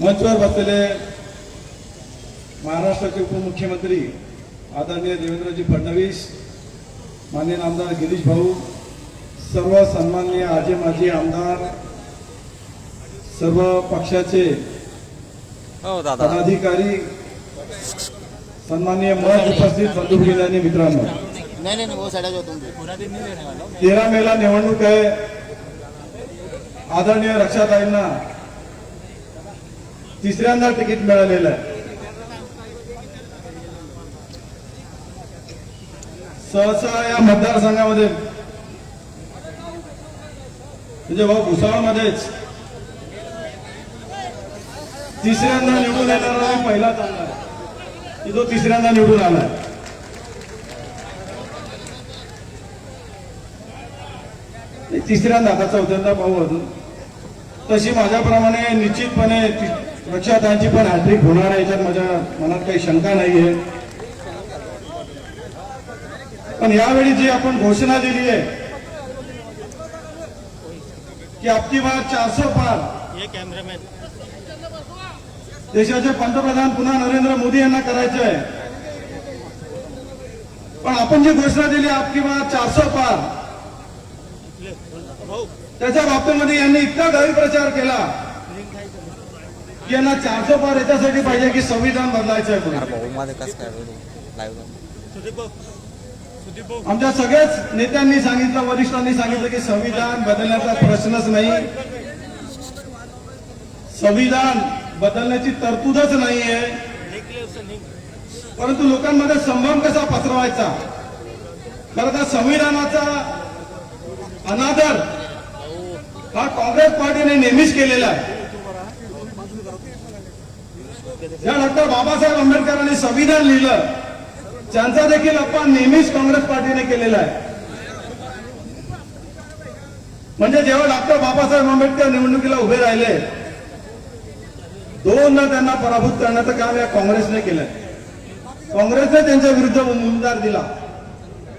मंचवर बसलेले महाराष्ट्राचे उपमुख्यमंत्री आदरणीय देवेंद्रजी फडणवीस माननीय आमदार गिरीश भाऊ सर्व सन्माननीय आजे माजी आमदार सर्व पक्षाचे हो पदाधिकारी सन्माननीय मन उपस्थित बंधू आणि मित्रांनो. तुम तेरा मेला निवडणूक आहे. आदरणीय रक्षाताईंना तिसऱ्यांदा तिकीट मिळालेलं आहे. सहसा या मतदारसंघामध्ये म्हणजे भाऊ भुसावळमध्येच तिसऱ्यांदा निवडून येणारा पहिला चांगला की जो तिसऱ्यांदा निवडून आलाय तिसऱ्यांदा आता चौथ्यांदा भाऊ अजून. तशी माझ्याप्रमाणे निश्चितपणे रक्षाताईंची पण हॅट्रिक होणार आहे याच्यात माझ्या मनात काही शंका नाहीये. पण यावेळी जी आपण घोषणा दिली आहे की आपकी बार चारशे पार. देशाचे पंतप्रधान पुन्हा नरेंद्र मोदी यांना करायचे आहे. पण आपण जी घोषणा दिली आपकी बार चारशे पार. त्याच्या बाबतीमध्ये यांनी इतका गैरप्रचार केला. यांना चारशे पार याच्यासाठी पाहिजे की संविधान बदलायचं आहे आमच्या सगळ्याच नेत्यांनी सांगितलं वरिष्ठांनी सांगितलं की संविधान बदलण्याचा प्रश्नच नाही. संविधान बदलण्याची तरतूदच उससे लिंक परंतु लोकांमध्ये संभ्रम कसा पसरवायचा? खरं तर संविधानाचा अनादर हा काँग्रेस पार्टीने नेहमीच केलेला आहे. या डॉक्टर बाबासाहेब आंबेडकरांनी संविधान लिहिलं. त्यांचा देखील अपमान नेहमीच काँग्रेस पार्टीने केलेला आहे. म्हणजे जेव्हा डॉक्टर बाबासाहेब आंबेडकर निवडणुकीला उभे राहिले दोनदा त्यांना पराभूत करण्याचं काम या काँग्रेसने केलंय काँग्रेसने त्यांच्या विरुद्ध उमेदवार दिला.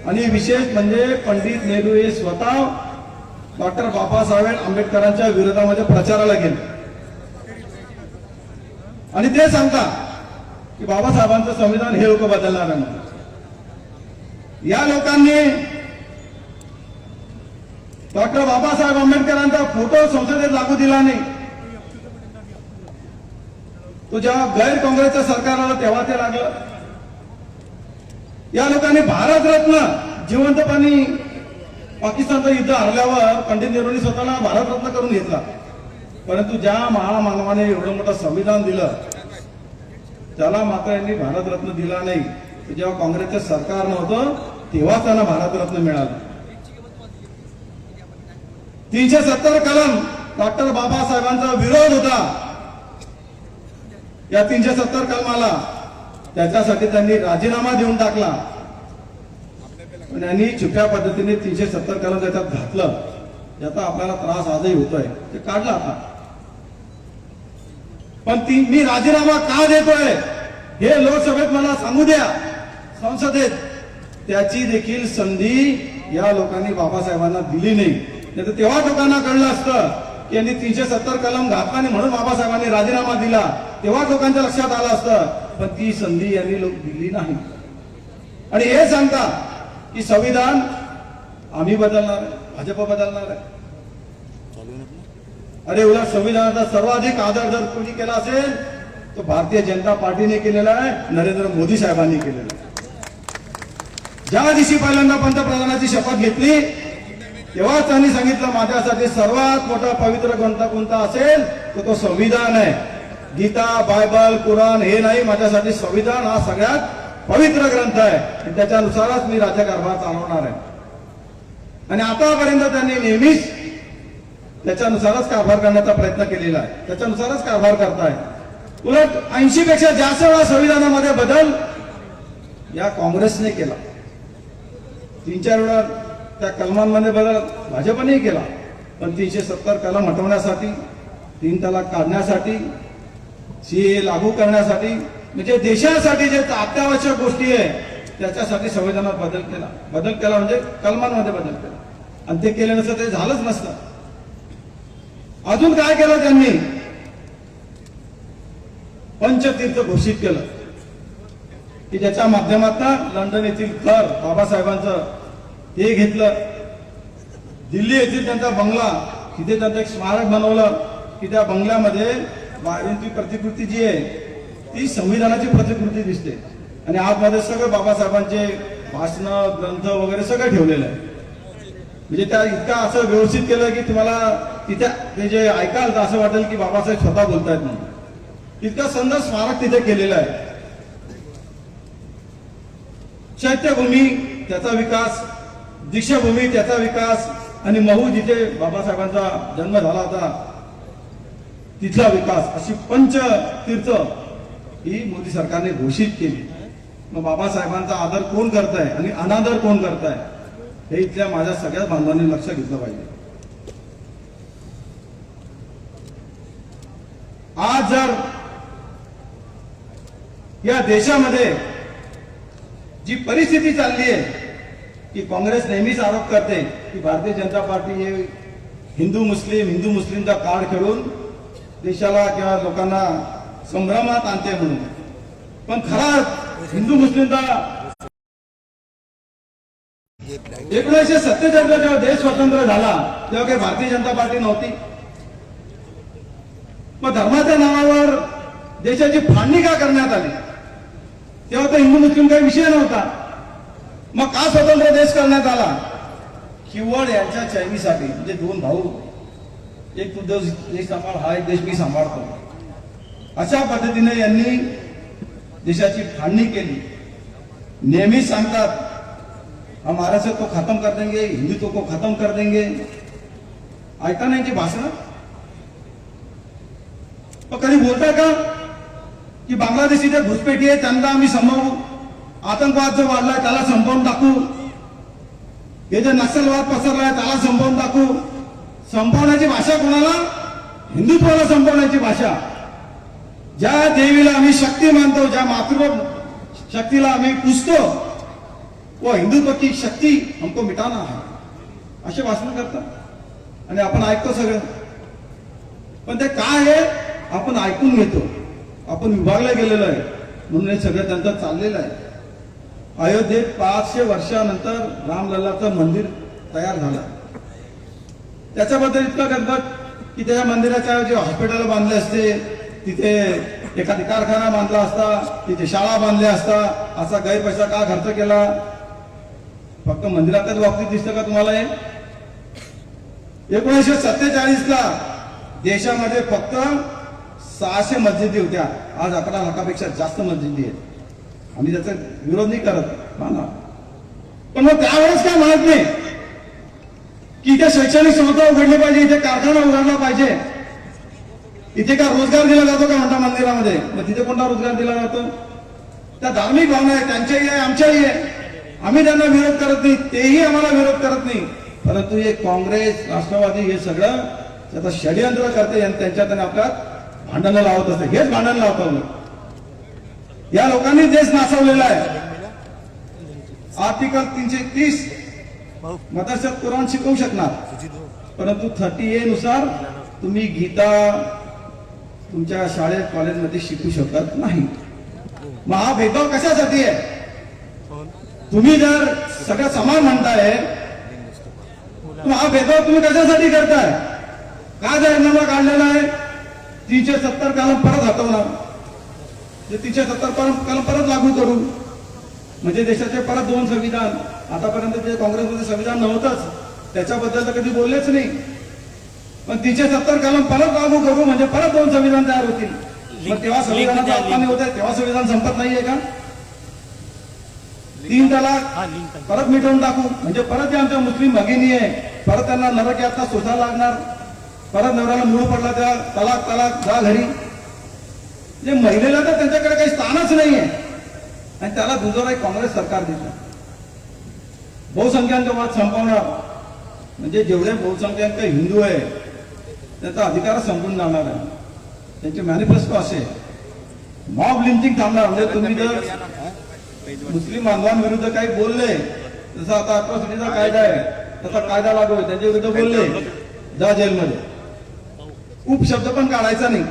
आणि विशेष म्हणजे पंडित नेहरू हे स्वतः डॉक्टर बाबासाहेब आंबेडकरांच्या विरोधामध्ये प्रचाराला गेले. आणि ते सांगता की बाबासाहेबांचं संविधान हे लोक बदलणार नाही या लोकांनी डॉक्टर बाबासाहेब आंबेडकरांचा फोटो संसदेत लागू दिला नाही. तो जेव्हा गैर काँग्रेसचं सरकार आलं तेव्हा ते लागलं. या लोकांनी भारतरत्न जिवंतपणी पाकिस्तानचं युद्ध हरल्यावर पंडित नेहरूंनी स्वतःला भारतरत्न करून घेतला. परंतु ज्या महामानवाने एवढं मोठं संविधान दिलं त्याला मात्र यांनी भारतरत्न दिला नाही. जेव्हा काँग्रेसचं सरकार नव्हतं तेव्हा त्यांना भारतरत्न मिळालं. तीनशे सत्तर कलम डॉक्टर बाबासाहेबांचा विरोध होता. या तीनशे सत्तर कलमाला त्याच्यासाठी त्यांनी राजीनामा देऊन टाकला. पण यांनी छुप्या पद्धतीने तीनशे सत्तर कलम त्याच्यात घातलं. याचा आपल्याला त्रास आजही होतोय. ते काढलं आता. पण ती मी राजीनामा का देतोय हे लोकसभेत मला सांगू द्या. संसदेत त्याची देखील संधी या लोकांनी बाबासाहेबांना दिली नाही. नाही तर तेव्हा लोकांना कळलं असतं की यांनी तीनशे सत्तर कलम घातला आणि म्हणून बाबासाहेबांनी राजीनामा दिला. तेव्हा लोकांच्या लक्षात आलं असतं पण ती संधी यांनी लोक दिली नाही. आणि हे सांगता की संविधान आम्ही बदलणार आहे भाजप बदलणार आहे. अरे उद्या संविधानाचा सर्वाधिक आदर जर कोणी केला असेल तो भारतीय जनता पार्टीने केलेला आहे नरेंद्र मोदी साहेबांनी केलेला आहे. ज्या दिवशी पहिल्यांदा पंतप्रधानाची शपथ घेतली तेव्हाच त्यांनी सांगितलं माझ्यासाठी सर्वात मोठा पवित्र ग्रंथ कोणता असेल तर तो संविधान आहे. गीता बायबल कुराण हे नाही माझ्यासाठी संविधान हा सगळ्यात पवित्र ग्रंथ आहे. आणि त्याच्यानुसारच मी राज्यकारभार चालवणार आहे. आणि आतापर्यंत त्यांनी नेहमीच त्याच्यानुसारच कारभार करण्याचा प्रयत्न केलेला आहे. त्याच्यानुसारच कारभार करताय. उलट ऐंशी पेक्षा जास्त वेळा संविधानामध्ये बदल या काँग्रेसने केला. तीन चार वेळा त्या कलमांमध्ये बदल भाजपनेही केला. पण तीनशे सत्तर कलम हटवण्यासाठी तीन तलाक काढण्यासाठी सीए लागू करण्यासाठी म्हणजे देशासाठी जे अत्यावश्यक गोष्टी आहे त्याच्यासाठी संविधानात बदल केला. बदल केला म्हणजे कलमांमध्ये बदल केला. आणि ते केले नसतं ते झालंच नसतं. अजून काय केलं त्यांनी? पंचतीर्थ घोषित केलं. की ज्याच्या माध्यमातून लंडन येथील घर बाबासाहेबांचं हे घेतलं. दिल्ली येथील त्यांचा बंगला तिथे त्यांचं एक स्मारक बनवलं की त्या बंगल्यामध्ये बाहेरील प्रतिकृती जी आहे ती संविधानाची प्रतिकृती दिसते. आणि आतमध्ये सगळं बाबासाहेबांचे भाषण ग्रंथ वगैरे सगळं ठेवलेलं आहे. म्हणजे त्या इतका असं व्यवस्थित केलं की तुम्हाला तिथे ते जे ऐकाल तर असं वाटेल की बाबासाहेब स्वतः बोलतायत म्हणून. इतका सुंदर स्मारक तिथे केलेलं आहे. चैत्यभूमी त्याचा विकास दीक्षाभूमी त्याचा विकास आणि महू जिथे बाबासाहेबांचा जन्म झाला होता तिथला विकास अशी पंच तीर्थ ही मोदी सरकारने घोषित केली. मग बाबासाहेबांचा आदर कोण करत आहे आणि अनादर कोण करत आहे हे इथल्या माझ्या सगळ्या बांधवांनी लक्ष घेतलं पाहिजे. आज जर या देशामध्ये जी परिस्थिती चालली आहे की काँग्रेस नेहमीच आरोप करते की भारतीय जनता पार्टी हे हिंदू मुस्लिम हिंदू मुस्लिमचा कार्ड खेळून देशाला किंवा लोकांना संभ्रमात आणते म्हणून. पण खरा हिंदू मुस्लिमचा एकोणीसशे सत्तेचाळीसला जेव्हा देश स्वतंत्र झाला तेव्हा काही भारतीय जनता पार्टी नव्हती. मग धर्माच्या नावावर देशाची फाळणी का करण्यात आली? तेव्हा तर हिंदू मुस्लिम काही विषय नव्हता. मग का स्वतंत्र देश करण्यात आला? किवळ यांच्या चैनीसाठी म्हणजे दोन भाऊ एक तू देश देश सांभाळ हा एक देश मी सांभाळतो. अशा पद्धतीने यांनी देशाची फाळणी केली. नेहमी सांगतात हम महाराष्ट्र को खत्म कर देंगे हिंदुत्व को खत्म कर देंगे। ऐका नाही यांची भाषण? मग कधी बोलता का की बांगलादेश इथे घुसपेटी आहे त्यांना आम्ही संपवू आतंकवाद जो वाढलाय त्याला संपवून टाकू हे जे नक्षलवाद पसरलाय त्याला संपवून टाकू संपवण्याची भाषा कोणाला? हिंदुत्वाला संपवण्याची भाषा। ज्या देवीला आम्ही शक्ती मानतो ज्या मातृ शक्तीला आम्ही पुजतो। वो हिंदुत्व की शक्ती हमको मिटाना है। असे भाषण करतात आणि आपण ऐकतो सगळं। पण ते काय आहे? आपण ऐकून घेतो। आपण विभागला गेलेलो आहे। म्हणून हे सगळं त्यांचं चाललेलं आहे। अयोध्येत पाचशे वर्षानंतर रामलल्लाचं मंदिर तयार झालं. त्याच्याबद्दल इतकं गणपत की त्याच्या मंदिराच्या जे हॉस्पिटल बांधले असते तिथे एखादी कारखाना बांधला असता तिथे शाळा बांधल्या असता असा गैरपैसा का खर्च केला? फक्त मंदिराच्याच बाबतीत दिसतं का तुम्हाला हे? एकोणीसशे सत्तेचाळीसला देशामध्ये फक्त सहाशे मस्जिदी होत्या. आज अकरा लाखापेक्षा जास्त मस्जिदी आहेत. आम्ही त्याचा विरोध नाही करत. माना. पण मग त्यावेळेस काय म्हणत नाही? की इथे शैक्षणिक संस्था उघडली पाहिजे इथे कारखाना उघडला पाहिजे. इथे का रोजगार दिला जातो का म्हणता मंदिरामध्ये? मग तिथे कोणता रोजगार दिला जातो? त्या धार्मिक भावना आहे त्यांच्याही आहे आमच्याही आहे. आम्ही त्यांना विरोध करत नाही तेही आम्हाला विरोध करत नाही. परंतु हे काँग्रेस राष्ट्रवादी हे सगळं त्याचं षडयंत्र करते आणि त्यांच्यात आणि आपल्यात भांडणं लावत असते. हेच भांडण लावतात या लोकांनी देश नाचवलेला आहे. आर्टिकल तीनशे तीस मदरशात कुराण शिकवू शकणार. परंतु थर्टी ए नुसार तुम्ही गीता तुमच्या शाळेत कॉलेजमध्ये शिकू शकत नाही. मग हा भेदभाव कशासाठी आहे? तुम्ही जर सगळं समान म्हणताय हा भेदभाव तुम्ही कशासाठी करताय? का जाहीरनामा काढलेला आहे तीनशे सत्तर कलम परत हटवणार तीनशे सत्तर कलम कलम परत लागू करू म्हणजे देशाचे परत दोन संविधान आतापर्यंत जे काँग्रेसमध्ये संविधान नव्हतंच त्याच्याबद्दल तर कधी बोललेच नाही. पण तीनशे सत्तर कलम परत लागू करू म्हणजे परत दोन संविधान तयार होतील. मग तेव्हा संविधानाचा अपमान होत आहे तेव्हा संविधान संपत नाहीये का? तीन तलाक लिंक परत मिटवून टाकू. म्हणजे परत जे आमच्या मुस्लिम भगिनी आहे परत त्यांना नरक यातना सोसायला लागणार. परत नवऱ्याला मूळ पडला त्या तलाक तलाक जा घरी. जे महिलेला तर त्यांच्याकडे काही स्थानच नाहीये आणि त्याला दुजोरा एक काँग्रेस सरकार देतं. बहुसंख्याक वाद संपवणार. म्हणजे जेवढे बहुसंख्याक हिंदू आहे त्यांचा अधिकार संपून जाणार आहे. त्यांचे मॅनिफेस्टो असे. मॉब लिंचिंग थांबणार. म्हणजे तुम्ही जर मुस्लिम बांधवांविरुद्ध काही बोलले जसं आता अट्रॉसिटीचा कायदा आहे तसा कायदा लागू आहे त्यांच्या विरुद्ध बोलले जा जेलमध्ये. खूप शब्द पण काढायचा नाही.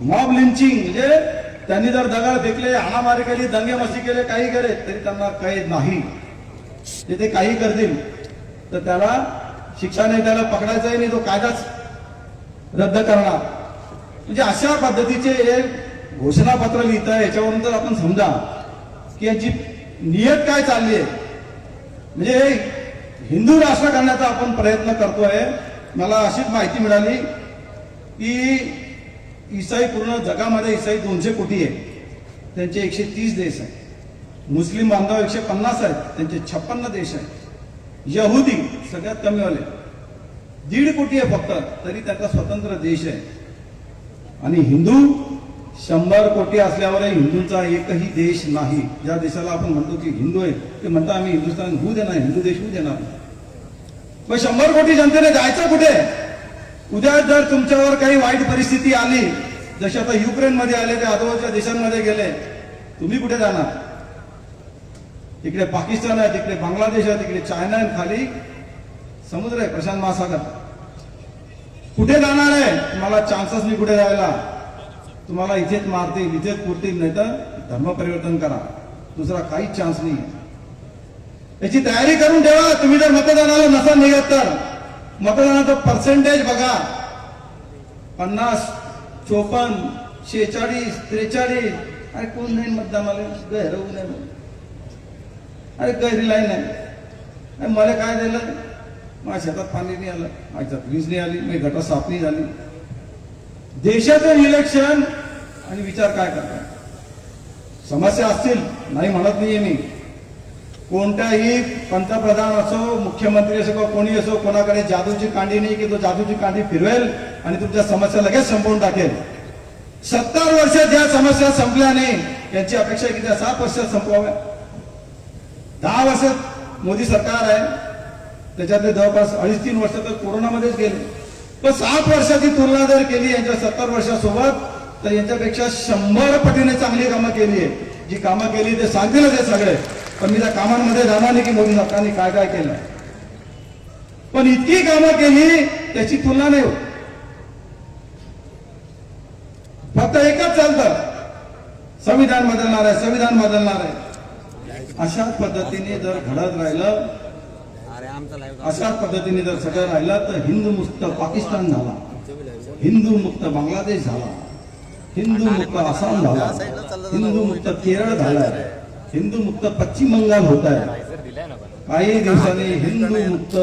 मॉब लिंचिंग म्हणजे त्यांनी जर दगड फेकले हाणामारी केली दंगे मशी केले काही केले तरी त्यांना कैद नाही. ते ते काही करतील. तर त्याला शिक्षा नाही त्याला पकडायचाही नाही तो कायदाच रद्द करणार. म्हणजे अशा पद्धतीचे हे घोषणापत्र लिहित आहे याच्यावरून तर आपण समजा की यांची नियत काय चालली आहे? म्हणजे हे हिंदू राष्ट्र करण्याचा आपण प्रयत्न करतोय. मला अशीच माहिती मिळाली की ईसाई पूर्ण जगामध्ये ईसाई दोनशे कोटी आहे. त्यांचे एकशे तीस देश आहे मुस्लिम बांधव एकशे पन्नास आहेत. त्यांचे छप्पन्न देश आहेत. यहुदी सगळ्यात कमीवाले दीड कोटी आहे फक्त तरी त्याचा स्वतंत्र देश आहे. आणि हिंदू शंभर कोटी असल्यावरही हिंदूंचा एकही देश नाही. ज्या देशाला आपण म्हणतो की हिंदू आहे ते म्हणता आम्ही हिंदुस्थान होऊ देणार हिंदू देश होऊ देणार. मग शंभर कोटी जनतेने जायचं कुठे? उद्या जर तुमच्यावर काही वाईट परिस्थिती आली जशी आता युक्रेनमध्ये आले ते आजूबाजूच्या देशांमध्ये गेले तुम्ही कुठे जाणार? तिकडे पाकिस्तान आहे तिकडे बांगलादेश आहे तिकडे चायना आहे खाली समुद्र आहे प्रशांत महासागर. कुठे जाणार आहे? तुम्हाला चान्सेस नाही कुठे जायला तुम्हाला इथेच मारतील इथेच पुरतील नाही तर धर्म परिवर्तन करा. दुसरा काहीच चान्स नाही. याची तयारी करून ठेवा. तुम्ही जर मतदानाला नसा निघत तर. मतदानाचं पर्सेंटेज बघा. पन्नास चोपन्न शेहेचाळीस त्रेचाळीस. अरे कोण नाही मतदानाला? गैरवू नये अरे गैरी नाही. अरे मला काय दिलं? माझ्या शेतात पाणी नाही आलं. माझ्यात वीज नाही आली. माझी घटा साफ नाही झाली. देशाचं इलेक्शन आणि विचार काय करतात? समस्या असतील नाही म्हणत नाहीये मी. कोणत्याही पंतप्रधान असो मुख्यमंत्री असो किंवा कोणी असो कोणाकडे जादूची कांडी नाही की तो जादूची कांडी फिरवेल आणि तुमच्या समस्या लगेच संपवून टाकेल. सत्तर वर्षात ज्या समस्या संपल्या नाही त्यांची अपेक्षा किती? सात वर्षात संपवाव्या. दहा वर्षात मोदी सरकार आहे. त्याच्यातले जवळपास अडीच तीन वर्ष तर कोरोनामध्येच गेले. पण सात वर्षाची तुलना जर केली यांच्या सत्तर वर्षासोबत तर यांच्यापेक्षा शंभर पटीने चांगली कामं केली आहे जी कामं केली ते सांगतीलच हे सगळे. पण मी त्या कामांमध्ये जाणार नाही की मोदी सरकारने काय काय केलं. पण इतकी कामं केली त्याची तुलना नाही होत. फक्त एकच चालतं. संविधान बदलणार आहे संविधान बदलणार आहे. अशाच पद्धतीने जर घडत राहिलं अशाच पद्धतीने जर सगळं राहिलं तर हिंदू मुक्त पाकिस्तान झाला. हिंदू मुक्त बांगलादेश झाला. हिंदू मुक्त आसाम झाला. हिंदू मुक्त केरळ झालाय. हिंदू मुक्त पश्चिम बंगाल होत आहे काही दिवसांनी हिंदू मुक्त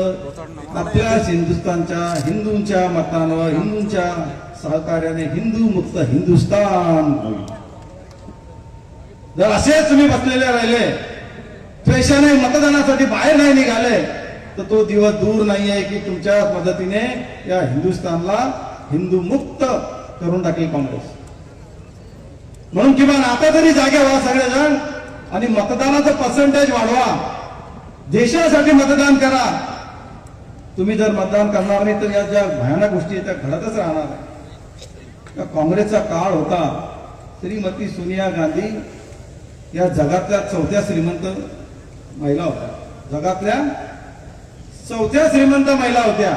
आपल्याच हिंदुस्थानच्या हिंदूंच्या मतानं हिंदूंच्या सहकार्याने हिंदू मुक्त हिंदुस्थान. जर असेच तुम्ही बसलेले राहिले द्वेषाने मतदानासाठी बाहेर नाही निघाले तर तो दिवस दूर नाही आहे की तुमच्या मदतीने या हिंदुस्थानला हिंदू मुक्त करून टाकेल काँग्रेस. म्हणून किमान आता तरी जागे व्हा सगळेजण आणि मतदानाचं पर्सेंटेज वाढवा. देशासाठी मतदान करा. तुम्ही जर मतदान करणार नाही तर या ज्या भयानक गोष्टी आहेत त्या घडतच राहणार आहे. या काँग्रेसचा काळ होता श्रीमती सोनिया गांधी या जगातल्या चौथ्या श्रीमंत महिला होत्या. जगातल्या चौथ्या श्रीमंत महिला होत्या.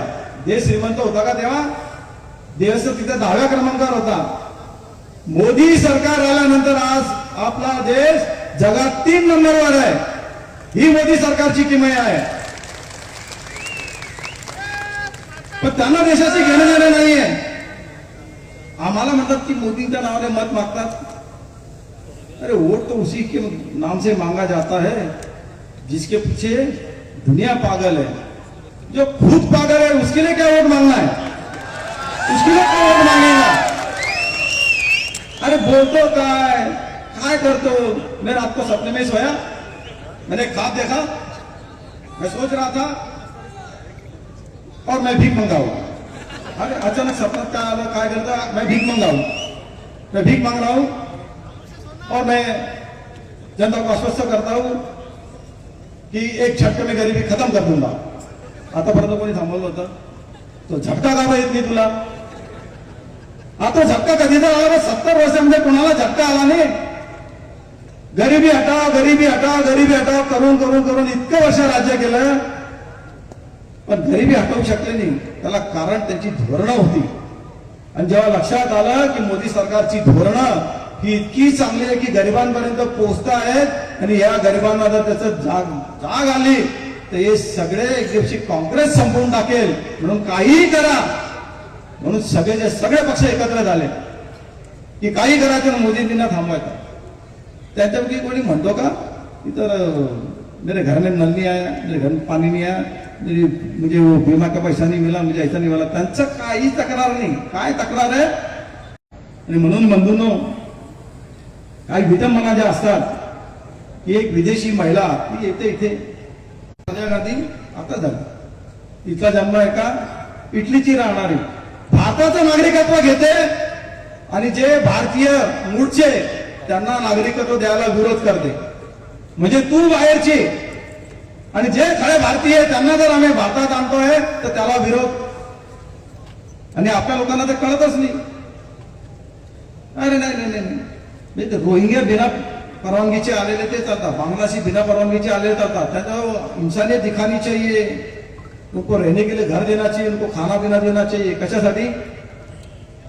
देश श्रीमंत होता का तेव्हा? देश तिथे दहाव्या क्रमांकावर होता. मोदी सरकार आल्यानंतर आज आपला देश जगात तीन नंबरवर आहे. ही मोदी सरकारची किमया आहे. पण त्यांना देशाची घेणं देणं नाहीये. आम्हाला म्हणतात की मोदींच्या नावाने मत मागतात. अरे वोट तो उसी के नाम से मांगा जाता है. जिसके पीछे दुनिया पागल है. जो खुद पागल है, उसके लिए क्या वोट मांगना है? उसके लिए क्या वोट मांगेगा? अरे बोलतो काय काय करतो मैं रात को सपने में सोया, मैंने ख्वाब देखा, मैं सोच रहा था, और मैं भीख मंगाऊं। अरे अचानक सपना क्या आला काय करता, मैं भीख मंगाऊं। मैं भीख मांग रहा हूँ, और मैं जनता को आश्वस्त करता हूँ कि एक झटके में गरीबी खत्म कर दूँगा। आतापर्यंत कोणी थांबवलं होतं? तो झटका का येत नाही तुला? आता झटका कधीचा आला सत्तर वर्षामध्ये कोणाला झटका आला नाही? गरिबी हटाव गरिबी हटाव गरिबी हटाव करून करून करून इतकं वर्ष राज्य केलं. पण गरिबी हटवू शकले नाही. त्याला कारण त्यांची धोरणं होती. आणि जेव्हा लक्षात आलं की मोदी सरकारची धोरणं ही इतकी चांगली आहे की गरिबांपर्यंत पोहोचत आहेत आणि या गरिबांना जर त्याचं जाग जाग आली. तर हे सगळे एक दिवशी काँग्रेस संपवून टाकेल. म्हणून काहीही करा. म्हणून सगळेचे सगळे पक्ष एकत्र झाले. की काही करा ना मोदींना थांबवायचं. त्याच्यापैकी कोणी म्हणतो का? इतर मेरे घर में नल नहीं आया मेरे घर में पाणी नहीं आया म्हणजे मुझे वो बीमा का पैसा नहीं मिला मुझे ऐसा नहीं मिला. त्यांचं काही तक्रार नाही. काय तक्रार आहे? आणि म्हणून बंधूंनो काही विटंबना ज्या असतात की एक विदेशी महिला ती येते इथे. सोनिया गांधी आता झाली. तिचा जन्म आहे का? इटलीची राहणारी. भारताचं नागरिकत्व घेते आणि जे भारतीय मूळचे त्यांना नागरिकत्व द्यायला विरोध करते. म्हणजे तू बाहेरची. आणि जे खरे भारतीय त्यांना जर आम्ही भारतात आणतोय तर त्याला विरोध. आणि आपल्या लोकांना तर कळतच नाही. अरे नाही नाही नाही रोहिंग्या बिना परवानगीचे आलेले ते चालतात बांग्लाशी बिना परवानगीचे आलेले चालतात त्यांना इंसानियत दिखानी चाहिए उनको रहने के लिए घर देना चाहिए उनको खाना पिना देना चाहिए कशासाठी?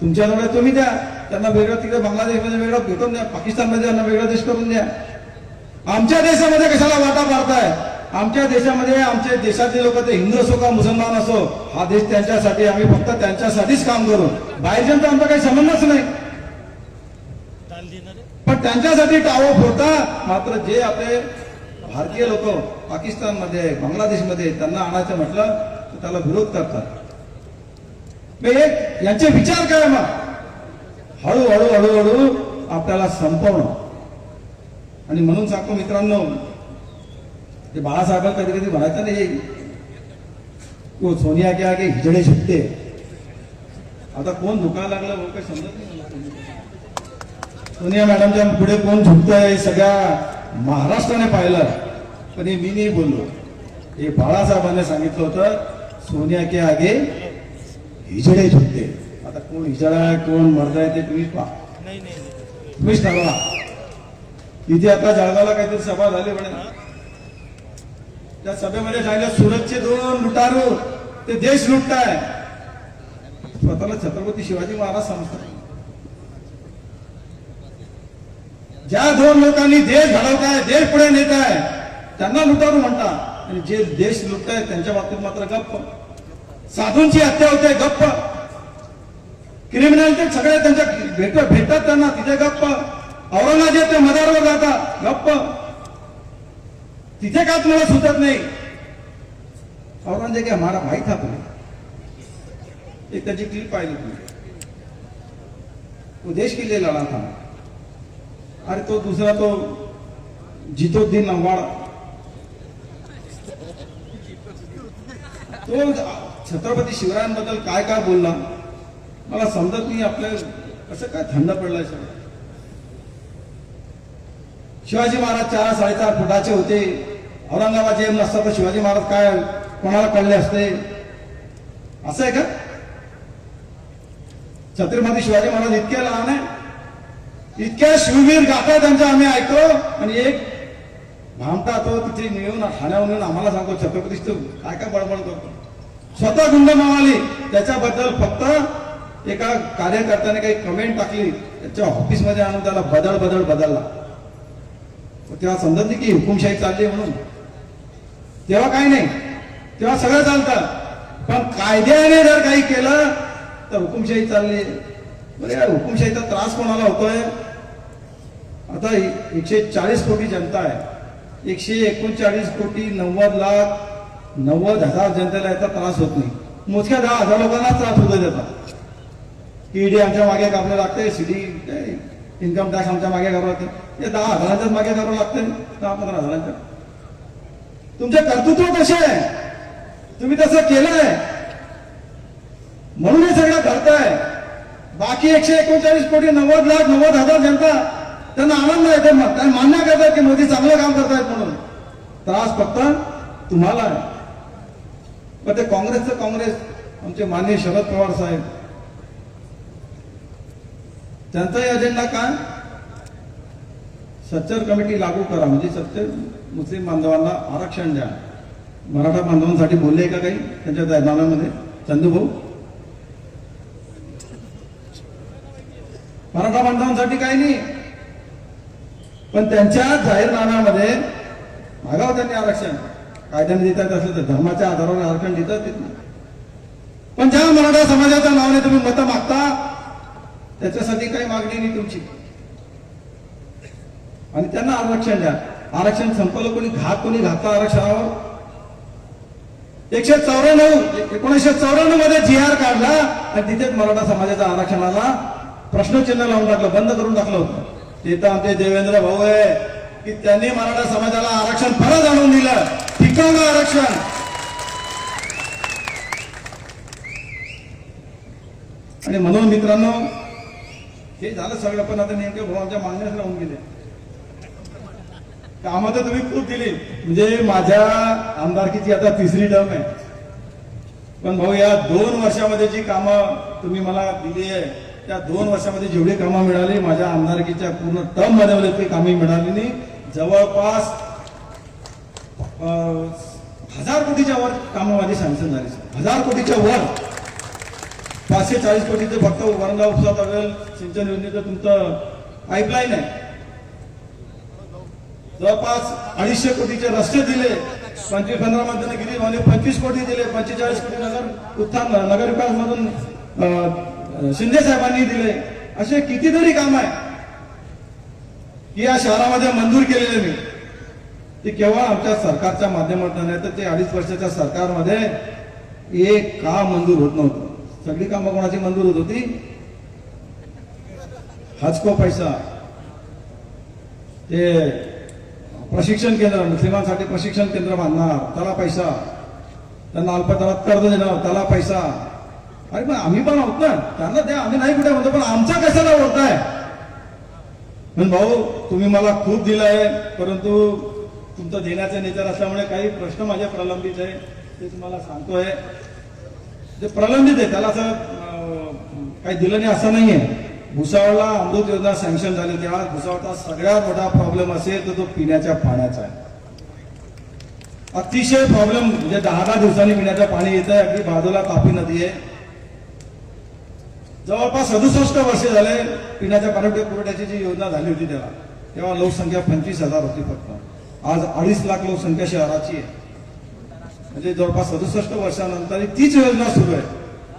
तुमच्याजवळ तुम्ही द्या. त्यांना वेगळं तिकडे बांगलादेशमध्ये वेगळं भेटून द्या. पाकिस्तानमध्ये त्यांना वेगळा देश करून द्या. आमच्या देशामध्ये कशाला वाटा मारताय? आमच्या देशामध्ये आमच्या देशातले लोक ते हिंदू असो का मुसलमान असो हा देश त्यांच्यासाठी आम्ही फक्त त्यांच्यासाठीच काम करू. बाहेरच्यांचा आमचा काही संबंधच नाही. पण त्यांच्यासाठी टावं होता मात्र जे आपले भारतीय लोक पाकिस्तानमध्ये बांगलादेशमध्ये त्यांना आणायचं म्हटलं तर त्याला विरोध करतात. एक यांचे विचार काय मग. हळूहळू हळूहळू आपल्याला संपवणं. आणि म्हणून सांगतो मित्रांनो ते बाळासाहेबांना कधी कधी म्हणायचं नाही सोनिया के आगे हिजडे शिकते आता कोण धुका लागलं काही समजत नाही. सोनिया मॅडमच्या पुढे कोण झुकतंय सगळ्या महाराष्ट्राने पाहिलं. पण हे मी नाही बोललो. हे बाळासाहेबांनी सांगितलं होतं सोनिया के आगे हिजडे झुकते. आता कोण हिजडा आहे कोण मर्द आहे ते तुम्हीच पहा. नाही नाही तुम्हीच ठरवा. तिथे आता जळगावला काहीतरी सभा झाली म्हणे. त्या सभेमध्ये सांगितलं सुरतचे दोन लुटारू ते देश लुटताय. स्वतःला छत्रपती शिवाजी महाराज समजतात. ज्या दोन लोकांनी देश घडवताय देश पुढे नेत आहे त्यांना लुटारू म्हणतात. आणि जे देश लुटताय त्यांच्या बाबतीत मात्र गप्प. साधूंची हत्या होते गप्प. क्रिमिनल ते सगळे त्यांच्या भेट भेटतात त्यांना तिथे गप्प. औरंगाबाद ते मदारवर जातात गप्प. तिथे का तुम्हाला सुचत नाही? औरंगजेब की हमारा भाई था तुम्ही. एक त्याची क्लिप पाहिली तुम्ही. देश के लिए लढा था अरे तो दुसरा तो जितोद्दीन नवाड तो छत्रपती शिवरायांबद्दल काय काय बोलला? मला समजत नाही आपल्या कसं काय थंड पडलाय शिवाजी महाराज चार साडेचार फुटाचे होते. औरंगाबाद जेम नसता तर शिवाजी महाराज काय कोणाला कळले असते? असं आहे का? छत्रपती शिवाजी महाराज इतके लहान आहे. इतक्या शिववीर गाथा त्यांच्या आम्ही ऐकतो. आणि एक भामटा तो तिथे नेऊन ठाण्यावर येऊन आम्हाला सांगतो छत्रपती तू काय काय बडबड करतो. स्वतः गुंड मावाली त्याच्याबद्दल फक्त एका कार्यकर्त्याने काही कमेंट टाकली. त्याच्या ऑफिसमध्ये आणून त्याला बदल बदल बदलला. तेव्हा समजत नाही की हुकुमशाही चालली आहे म्हणून. तेव्हा काही नाही. तेव्हा सगळं चालतं. पण कायद्याने जर काही केलं तर हुकुमशाही चालली. बरं हुकुमशाहीचा त्रास कोणाला होतोय? आता एकशे चाळीस कोटी जनता आहे. एकशे एकोणचाळीस कोटी नव्वद लाख नव्वद हजार जनतेला याचा त्रास होत नाही. मोजक्या दहा हजार लोकांना त्रास होतो त्याचा. ईडी आमच्या मागे कापलं लागते सीडी इन्कम टॅक्स आमच्या मागे करावं लागते ते दहा हजारांच्याच मागे करावं लागते दहा पंधरा हजारांच्या. तुमचे कर्तृत्व कसे आहे? तुम्ही तसं केलंय. म्हणून हे सगळं घडतंय. बाकी एकशे एकोणचाळीस कोटी नव्वद लाख नव्वद हजार जनता त्यांना आनंद आहे ते मत- त्यांना मान्य करतात की मोदी चांगलं काम करतायत म्हणून. त्रास फक्त तुम्हाला आहे. मग ते काँग्रेसचं काँग्रेस आमचे माननीय शरद पवार साहेब. त्यांचाही अजेंडा काय? सच्चर कमिटी लागू करा. म्हणजे सच्चर मुस्लिम बांधवांना आरक्षण द्या. मराठा बांधवांसाठी बोलले का काही? त्यांच्या त्या चंदूभाऊ? मराठा बांधवांसाठी काही नाही. पण त्यांच्या जाहीरनाम्यामध्ये मागावं त्यांनी आरक्षण. कायद्याने देतात असलं तर धर्माच्या आधारावर आरक्षण देतात देत नाही पण ज्या मराठा समाजाच्या नावाने तुम्ही मतं मागता त्याच्यासाठी काही मागणी नाही तुमची. आणि त्यांना आरक्षण द्या. आरक्षण संपलं कोणी घात कोणी घातला आरक्षणावर. एकशे चौऱ्याण्णव एकोणीसशे चौऱ्याण्णवमध्ये जी आर काढला आणि तिथेच मराठा समाजाच्या आरक्षणाला प्रश्नचिन्ह लावून टाकलं बंद करून टाकलं होतं. ते आमचे देवेंद्र भाऊ आहे की त्यांनी मराठा समाजाला आरक्षण परत आणून दिलं. टिकवलं आरक्षण. आणि म्हणून मित्रांनो हे झालं सगळं पण आता नेमके भाऊ आमच्या मागण्यास राहून गेले. कामं तर तुम्ही खूप दिली. म्हणजे माझ्या आमदारकीची आता तिसरी टर्म आहे. पण भाऊ या दोन वर्षामध्ये जी कामं तुम्ही मला दिली आहे त्या दोन वर्षामध्ये जेवढी कामं मिळाली माझ्या आमदारकीच्या पूर्ण टर्ममध्ये ते कामे मिळाली नाही. जवळपास हजार कोटीच्या वर कामं माझी सँक्शन झाली हजार कोटीच्या वर. पाचशे चाळीस कोटीचं फक्त वरणगाव उपसा तळेल सिंचन योजनेचं तुमचं पाईपलाईन आहे. जवळपास अडीचशे कोटीचे रस्ते दिले. पंचवीस पंधरा मध्ये गिरी पंचवीस कोटी दिले. पंचेचाळीस कोटी नगर उत्थान नगर विकास मधून शिंदे साहेबांनी दिले. असे कितीतरी काम आहे की या शहरामध्ये मंजूर केलेले मी ते केवळ आमच्या सरकारच्या माध्यमातून नाही तर ते अडीच वर्षाच्या सरकारमध्ये एक काम मंजूर होत नव्हतं. सगळी कामं कोणाची मंजूर होत होती? हजको पैसा. ते प्रशिक्षण केंद्र मुस्लिमांसाठी प्रशिक्षण केंद्र बांधणार त्याला पैसा. त्यांना अल्पदरात कर्ज देणार त्याला पैसा. अरे पण आम्ही पण आहोत ना. त्यांना द्या आम्ही नाही कुठे म्हणतो पण आमचा कशाला होताय पण भाऊ तुम्ही मला खूप दिलं आहे परंतु तुमचा देण्याचा नेचर असल्यामुळे काही प्रश्न माझ्या प्रलंबित आहे ते तुम्हाला सांगतोय. जे प्रलंबित आहे त्याला असं काही दिलं नाही असं नाहीये. भुसावळला अमृत योजना सँक्शन झाली तेव्हा भुसावळचा सगळ्यात मोठा प्रॉब्लेम असेल तर तो पिण्याच्या पाण्याचा आहे. अतिशय प्रॉब्लेम म्हणजे दहा दहा दिवसांनी पिण्याचं पाणी येत आहे अगदी बाजूला तापी नदी आहे. जवळपास सदुसष्ट वर्षे झाले पिण्याच्या पाणी पुरवठ्याची जी योजना झाली होती तेव्हा तेव्हा लोकसंख्या पंचवीस हजार होती फक्त. आज अडीच लाख लोकसंख्या शहराची आहे. म्हणजे जवळपास सदुसष्ट वर्षानंतर तीच योजना सुरू आहे.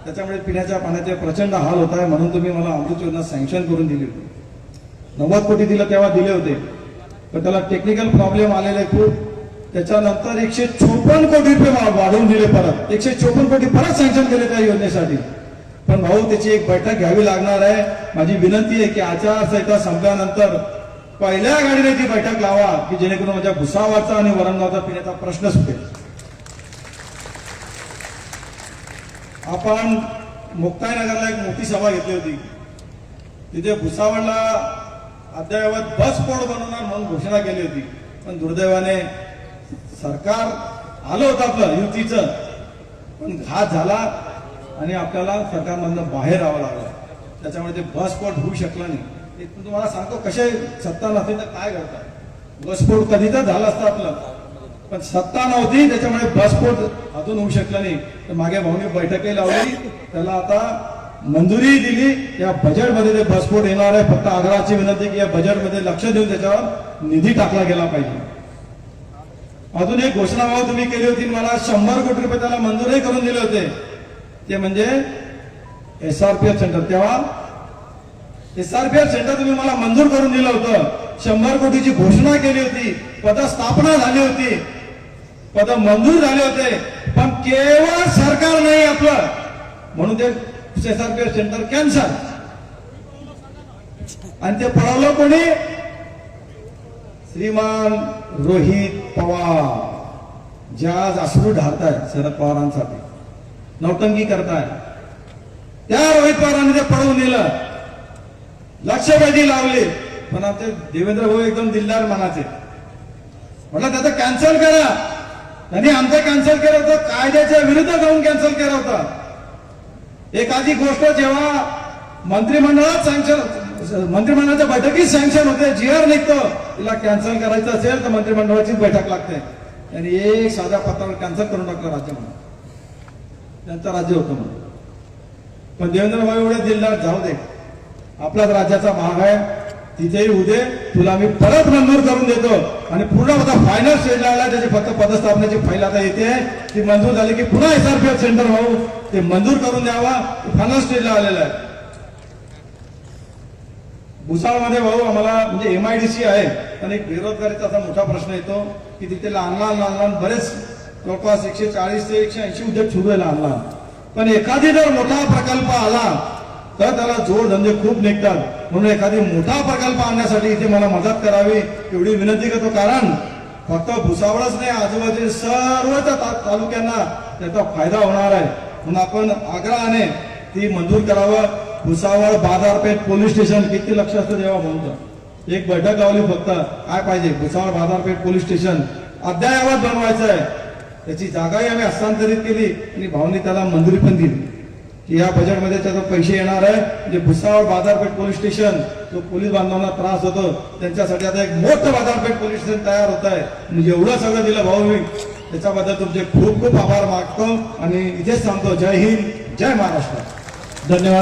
त्याच्यामुळे पिण्याच्या पाण्याचे प्रचंड हाल होत आहे म्हणून तुम्ही मला अमृत योजना सँक्शन करून दिली होती. नव्वद कोटी दिलं तेव्हा दिले होते. पण त्याला टेक्निकल प्रॉब्लेम आलेले खूप. त्याच्यानंतर एकशे चोपन्न कोटी रुपये वाढवून दिले परत. एकशे चोपन्न कोटी परत सँक्शन केले त्या योजनेसाठी. पण भाऊ त्याची एक बैठक घ्यावी लागणार आहे. माझी विनंती आहे की आचारसंहिता संपल्यानंतर पहिल्या गाडीने ती बैठक लावा की जेणेकरून माझ्या भुसावाचा आणि वरणगावचा पिण्याचा प्रश्न सुटेल. आपण मुक्ताईनगरला एक मोठी सभा घेतली होती. तिथे भुसावळला अद्ययावत बस पोड बनवणार म्हणून घोषणा केली होती. पण दुर्दैवाने सरकार आलं होतं आपलं युतीचं. पण घात झाला. आणि आपल्याला सरकारमधनं बाहेर राहावं लागलं. त्याच्यामुळे ते बस होऊ शकलं नाही. ते तुम्हाला सांगतो कसे सत्ता नसेल तर काय करतात? बसपोट कधी तर झालं असतं आपलं. पण सत्ता नव्हती त्याच्यामुळे बसस्फोट अजून होऊ शकलं नाही. तर मागे भाऊने बैठकही लावली. त्याला आता मंजुरी दिली. या बजेटमध्ये ते बसपोट येणार आहे. फक्त आग्रहाची विनंती की या बजेटमध्ये लक्ष देऊन त्याच्यावर निधी टाकला गेला पाहिजे. अजून एक घोषणा तुम्ही केली होती मला शंभर कोटी रुपये त्याला मंजूरही करून दिले होते. ते म्हणजे S R P F centre S R P F F centre तुम्ही मला मंजूर करून दिलं होतं. शंभर कोटीची घोषणा केली होती. पद स्थापना झाली होती. पद मंजूर झाले होते. पण केवळ सरकार नाही आपलं. म्हणून ते S R P F centre cancel आणि ते पळवलं कोणी? श्रीमान रोहित पवार. ज्या आज अश्रू ढारताय शरद पवारांसाठी. नौटंकी करताय त्या रोहित पवारांनी ते पळवून दिलं लक्षवेधी लावली पण आमचे देवेंद्र भाऊ एकदम दिलदार मनाचे. म्हटलं त्याचं कॅन्सल करा. त्यांनी आमचं कॅन्सल केलं होतं कायद्याच्या विरुद्ध जाऊन कॅन्सल केलं होतं. एखादी गोष्ट जेव्हा मंत्रिमंडळात सँक्शन मंत्रिमंडळाच्या बैठकीत सँक्शन होते जी आर निघतो तिला कॅन्सल करायचं असेल तर मंत्रिमंडळाचीच बैठक लागते. त्यांनी एक साध्या पत्रावर कॅन्सल करून टाकलं राज्य त्यांचं राज्य होतं म्हणून. पण देवेंद्र भाऊ एवढे जाऊ दे. आपलाच राज्याचा भाग आहे. तिथेही उदे. तुला मी परत मंजूर करून देतो. आणि पूर्ण आता फायनल स्टेजला आला. त्याची फक्त पदस्थापनेची फाईल आता येते. ती मंजूर झाली की पुन्हा एसआरपीएफ सेंटर भाऊ. ते मंजूर करून द्यावा. फायनल स्टेजला आलेला आहे. भुसाळमध्ये भाऊ आम्हाला म्हणजे एमआयडीसी आहे. पण एक बेरोजगारीचा असा मोठा प्रश्न येतो की तिथे लहान लहान लहान लहान बरेच जवळपास एकशे चाळीस ते एकशे ऐंशी उद्योग सुरू आणला पण एखादी जर मोठा प्रकल्प आला तर त्याला जोडधंदे खूप निघतात. म्हणून एखादी मोठा प्रकल्प आणण्यासाठी इथे मला मदत करावी एवढी विनंती करतो. कारण फक्त भुसावळच नाही आजूबाजूच्या सर्व तालुक्यांना त्याचा फायदा होणार आहे. म्हणून आपण आग्रहाने ती मंजूर करावं. भुसावळ बाजारपेठ पोलीस स्टेशन किती लक्ष असतं तेव्हा म्हणतो एक बैठक लावली फक्त. काय पाहिजे? भुसावळ बाजारपेठ पोलीस स्टेशन. अद्यायावत बनवायचं आहे त्याची जागाही आम्ही हस्तांतरित केली आणि भावनी त्याला मंजुरी पण दिली. की या बजेटमध्ये त्याचा पैसे येणार आहे म्हणजे भुसावळ बाजारपेठ पोलीस स्टेशन जो पोलीस बांधवांना त्रास होतो त्यांच्यासाठी आता एक मोठं बाजारपेठ पोलीस स्टेशन तयार होत आहे. म्हणजे एवढं सगळं दिलं भाऊ मी. त्याच्याबद्दल तुमचे खूप खूप आभार मागतो आणि इथेच सांगतो जय हिंद जय महाराष्ट्र. धन्यवाद.